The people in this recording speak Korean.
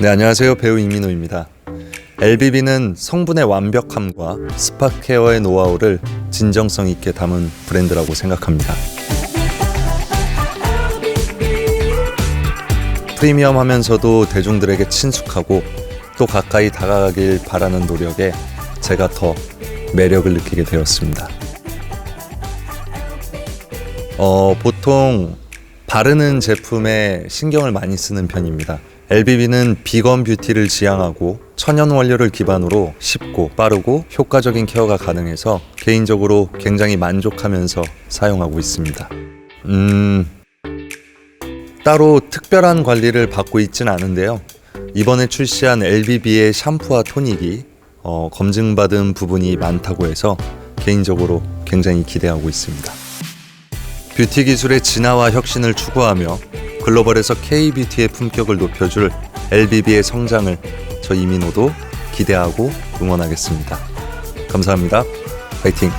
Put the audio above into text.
네, 안녕하세요. 배우 이민호입니다. LBB는 성분의 완벽함과 스파 케어의 노하우를 진정성 있게 담은 브랜드라고 생각합니다. 프리미엄 하면서도 대중들에게 친숙하고 또 가까이 다가가길 바라는 노력에 제가 더 매력을 느끼게 되었습니다. 어, 보통 바르는 제품에 신경을 많이 쓰는 편입니다. LBB는 비건 뷰티를 지향하고 천연 원료를 기반으로 쉽고 빠르고 효과적인 케어가 가능해서 개인적으로 굉장히 만족하면서 사용하고 있습니다. 음, 따로 특별한 관리를 받고 있진 않은데요. 이번에 출시한 LBB의 샴푸와 토닉이 어, 검증받은 부분이 많다고 해서 개인적으로 굉장히 기대하고 있습니다. 뷰티 기술의 진화와 혁신을 추구하며 글로벌에서 K-뷰티의 품격을 높여줄 LBB의 성장을 저 이민호도 기대하고 응원하겠습니다. 감사합니다. 파이팅!